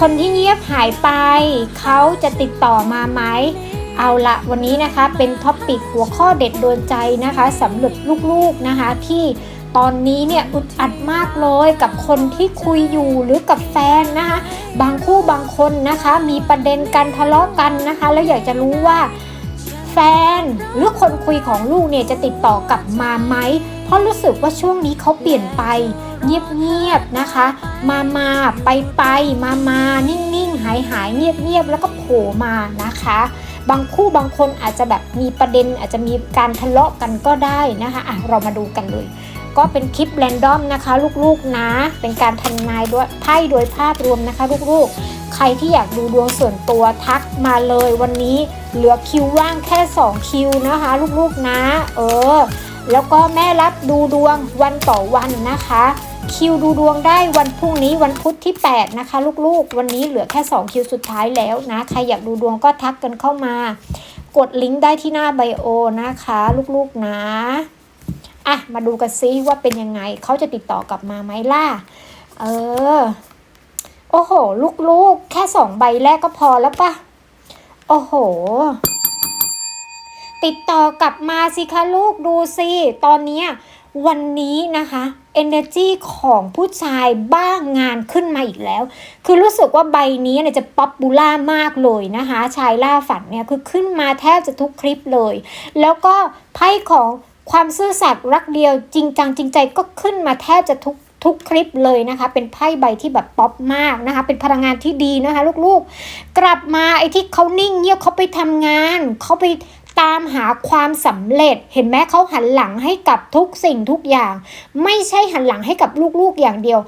คนที่เงียบหายไป เขาจะติดต่อมาไหม เอาละวันนี้นะคะเป็นท็อปปิกหัวข้อเด็ดโดนใจนะคะสำหรับลูกๆนะคะที่ตอนนี้เนี่ยอึดอัดมากเลยกับคนที่คุยอยู่หรือกับแฟนนะคะ บางคู่บางคนนะคะ มีประเด็นกันทะเลาะกันนะคะ แล้วอยากจะรู้ว่าแฟนหรือคนคุยของลูกเนี่ยจะติดต่อกลับมาไหม เพราะรู้สึกว่าช่วงนี้เขาเปลี่ยนไป เงียบๆนะคะ มามาไปไปมามานิ่งๆหายหายเงียบๆแล้วก็โผล่มานะคะ บางคู่บางคนอาจจะแบบมีประเด็นอาจจะมีการทะเลาะกันก็ได้นะคะอะเรามาดูกันเลยก็เป็นคลิปแรนดอมนะคะ ลูกๆนะ เป็นการทำนายด้วยไพ่โดยภาพรวมนะคะ ลูกๆ ใครที่อยากดูดวงส่วนตัวทักมาเลยวันนี้เหลือคิวว่างแค่ 2 คิวนะคะ ลูกๆนะ เออ แล้วก็แม่รับดูดวงวันต่อวันนะคะ คิวดูดวงได้วันพรุ่งนี้วันพุธที่ 8 นะคะ ลูกๆ วันนี้เหลือแค่ 2 คิวสุดท้ายแล้วนะ ใครอยากดูดวงก็ทักกันเข้ามา กดลิงก์ได้ที่หน้าไบโอนะคะ ลูกๆนะอะมาดูกันซิว่าเป็นยังไงเขาจะติดต่อกลับมาไหมล่ะ เออ โอ้โห ลูกๆ แค่สองใบแรกก็พอแล้วปะโอ้โห ติดต่อกลับมาสิคะลูกดูสิ ตอนนี้วันนี้นะคะ energy ของผู้ชายบ้างงานขึ้นมาอีกแล้ว คือรู้สึกว่าใบนี้เนี่ยจะป๊อปปูล่ามากเลยนะคะ ชายล่าฝันเนี่ยคือขึ้นมาแทบจะทุกคลิปเลย แล้วก็ไพ่ของความซื่อสัตย์รักเดียวจริงจังจริงใจก็ขึ้นมาแทบจะทุกทุกคลิปเลยนะคะ เป็นไพ่ใบที่แบบป๊อปมากนะคะ เป็นพลังงานที่ดีนะคะ ลูกๆ กลับมาไอ้ที่เขานิ่งเงียบเขาไปทำงานเขาไป ตามหาความสำเร็จ เห็นไหมเขาหันหลังให้กับทุกสิ่งทุกอย่าง ไม่ใช่หันหลังให้กับลูกๆอย่างเดียว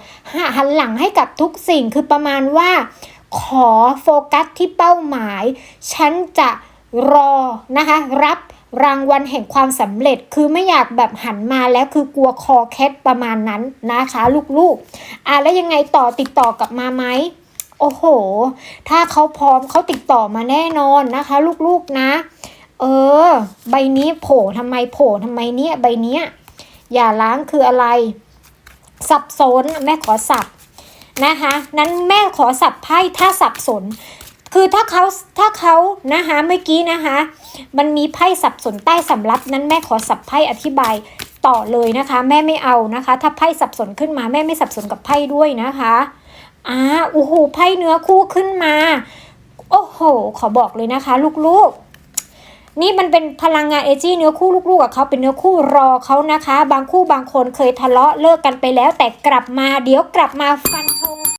หันหลังให้กับทุกสิ่งคือประมาณว่า ขอโฟกัสที่เป้าหมาย ฉันจะรอนะคะรับรางวัลแห่งความสำเร็จคือไม่อยากแบบหันมาแล้วคือกลัวคอแคทประมาณนั้นนะคะลูกๆ อะแล้วยังไงต่อติดต่อกลับมาไหมโอ้โห ถ้าเขาพร้อมเขาติดต่อมาแน่นอนนะคะ ลูกๆนะ เออ ใบนี้โผล่ทำไมโผล่ทำไมเนี่ยใบเนี้ยอย่าล้างคืออะไร สับสนแม่ขอสับนะคะ นั้นแม่ขอสับไพ่ถ้าสับสน คือถ้าเขาถ้าเขานะคะเมื่อกี้นะคะ มันมีไพ่สับสนใต้สำรับนั้นแม่ขอสับไพ่อธิบายต่อเลยนะคะ แม่ไม่เอานะคะ ถ้าไพ่สับสนขึ้นมาแม่ไม่สับสนกับไพ่ด้วยนะคะอ่าโอ้โหไพ่เนื้อคู่ขึ้นมา โอ้โห ขอบอกเลยนะคะ ลูกๆ นี่มันเป็นพลังงานเอจี้เนื้อคู่ลูกๆกับเขาเป็นเนื้อคู่รอเขานะคะ บางคู่บางคนเคยทะเลาะเลิกกันไปแล้ว แต่กลับมาเดี๋ยวกลับมาฟันธง